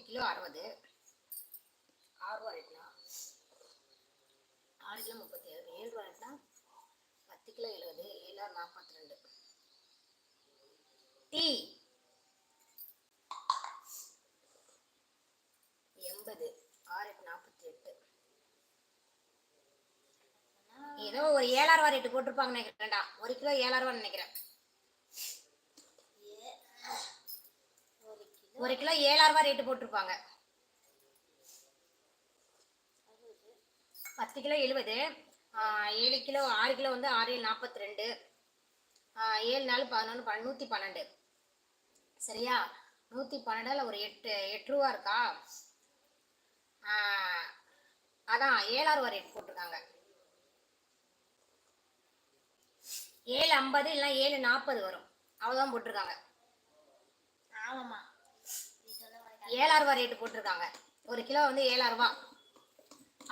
பத்து கிலோ அறுபது. ஆறு ரூபா ரேட்னா? ஆறு கிலோ முப்பத்தி ஏழு ஏழு ரூபா ரேட்னா? பத்து கிலோ எழுபது. ஏழாறு நாற்பத்தி ரெண்டு. டீ. எண்பது. ஆறு நாற்பத்தி எட்டு. ஏதோ ஒரு ஏழாயிரம் ரூபா ரேட்டு போட்டிருப்பாங்க நினைக்கிறேன்டா. ஒரு கிலோ ஏழாயிரம் ரூபான்னு நினைக்கிறேன். ஒரு கிலோ ஏழாயிரம் ரூபாய் ரேட்டு போட்டிருப்பாங்க. பத்து கிலோ எழுபது ஏழு கிலோ ஆறு கிலோ வந்து ஆறு ஏழு நாற்பத்தி ரெண்டு ஏழு நாலு பதினொன்று பன் நூற்றி பன்னெண்டு. சரியா? நூற்றி பன்னெண்டில் ஒரு எட்டு எட்டு ரூபா இருக்கா? அதான் ஏழாயிரம் ரூபா ரேட் போட்டிருக்காங்க. ஏழு ஐம்பது இல்லைன்னா ஏழு நாற்பது வரும். அவ்வளோதான் போட்டிருக்காங்க. ஆமாம்மா. ஏழாயிரம் ரூபா ரேட்டு போட்டிருக்காங்க. ஒரு கிலோ வந்து ஏழாயிரம் ரூபா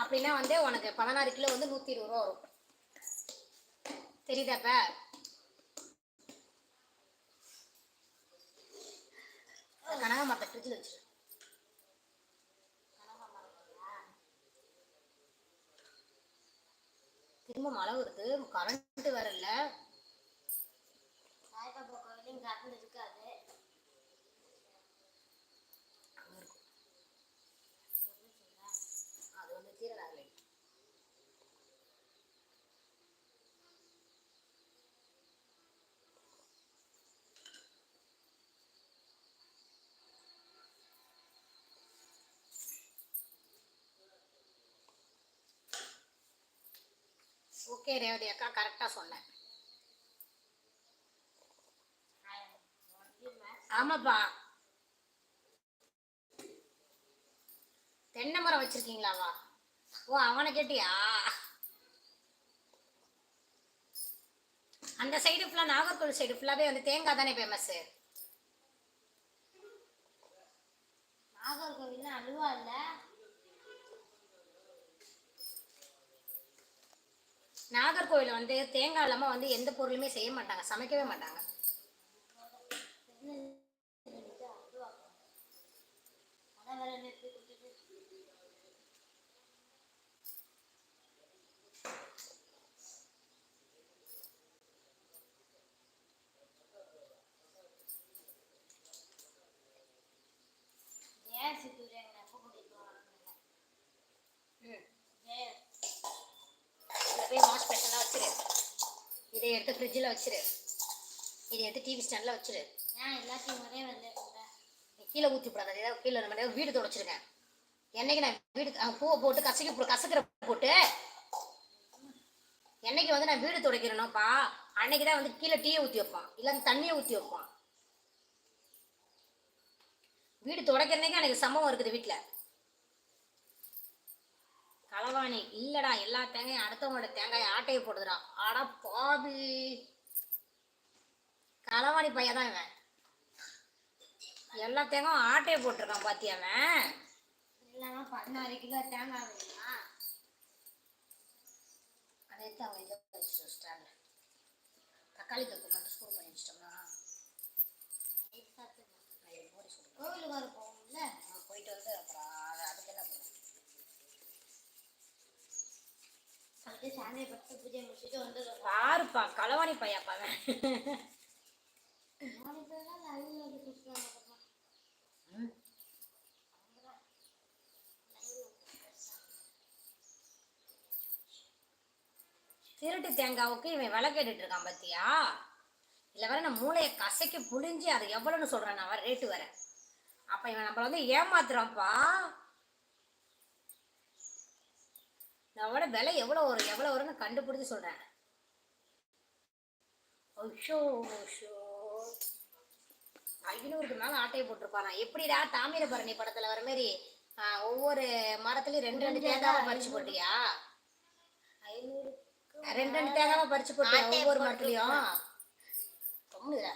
அப்படின்னா வந்து உனக்கு பதினாறு கிலோ வந்து நூற்றி இருபது ரூபா வரும். தெரியுதாப்ப கனகாமரத்தை ஃப்ரிட்ஜில் வச்சிரு. திரும்ப மழை வருது. கரண்ட் வரல இல்லை. சாய்பாபா கோயிலையும் கரண்ட் இருக்காது. ஓகே ரேவதி அக்கா கரெக்டாக சொன்னேன் ஆமாப்பா. தென்னை மரம் வச்சிருக்கீங்களாவா? ஓ அவனை கேட்டியா? அந்த சைடு ஃபுல்லாக நாகர்கோவில் சைடு ஃபுல்லாகவே வந்து தேங்காய் தானே ஃபேமஸ்ஸு நாகர்கோவில்ல அழுவா இல்ல? நாகர்கோவில் வந்து தேங்காய் இல்லாமல் வந்து எந்த பொருளுமே செய்ய மாட்டாங்க. சமைக்கவே மாட்டாங்க. இதை எடுத்து ஃப்ரிட்ஜில் வச்சிரு. இதை எடுத்து டிவி ஸ்டாண்டில் வச்சிரு. ஏன் எல்லாத்தையும் ஒரே வந்து கீழே ஊற்றி விடாத ஏதாவது கீழே நம்ம ஏதாவது வீடு தொடச்சிருக்கேன் என்னைக்கு நான் வீடு பூவை போட்டு கசக்கி போ கசக்கிற போட்டு என்னைக்கு வந்து நான் வீடு துடைக்கிறேனோப்பா அன்னைக்கு தான் வந்து கீழே டீயை ஊற்றி வைப்பான். இல்லை தண்ணியை ஊற்றி வைப்பான். வீடு துடைக்கிறதுக்கே எனக்கு சம்பவம் இருக்குது வீட்டில் களவாணி இல்லடா எல்லா தேங்காயும் அடுத்தவங்களோட தேங்காயை ஆட்டையை போடுதுடா. ஆடா பாவி. களவாணி பையன் தான் இவன். எல்லா தேங்காயும் ஆட்டையை போட்டிருக்கான் பாத்தியா அவன்? இல்லாம பதினாறு கிலோ தேங்காய் வேணுமா? அதை எடுத்து அவங்க இதை வச்சுட்டு ஸ்டாண்டில் தக்காளி தொக்கு மட்டும் ஸ்கூல் பண்ணி வச்சிட்டோம்னா. கோவிலுக்கு வர போகும்ல அப்படியே சாமியை பட்டு பூஜை முடிச்சுட்டு வந்துடுவோம் பாருப்பா களவாணி பையாப்பா வந்து. திருட்டு தேங்காவுக்கு இவன் விலை கேட்டுட்டு இருக்கான் பாத்தியா? இல்லை வேற நான் மூளையை கசக்கி புழிஞ்சு அது எவ்வளோன்னு சொல்கிறேன் நான் ரேட்டு வேற. அப்போ இவன் நம்மளை வந்து ஏமாத்துறான்ப்பா. விட விலை எவ்வளோ வரும்? எவ்வளோ வரும்னு கண்டுபிடிச்சு சொல்கிறேன் ஐயோ ஐயோ ஐநூறுக்கு மேலே ஆட்டையை போட்டிருப்பானா? எப்படிடா தாமிரபரணி படத்தில் வர மாதிரி ஒவ்வொரு மரத்துலையும் ரெண்டு ரெண்டு தேங்காவை பறிச்சு போட்டியா? ரெண்டு ரெண்டு தேங்காவை பறிச்சு போட்டியா? ஒவ்வொரு மரத்துலையும்? கம்முனுடா.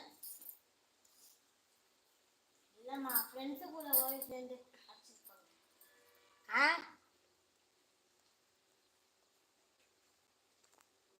இல்லம்மா ஃப்ரெண்ட்ஸுக்குள்ள ஓடி சேர்ந்து அடிச்சிருப்பாங்க ஆ?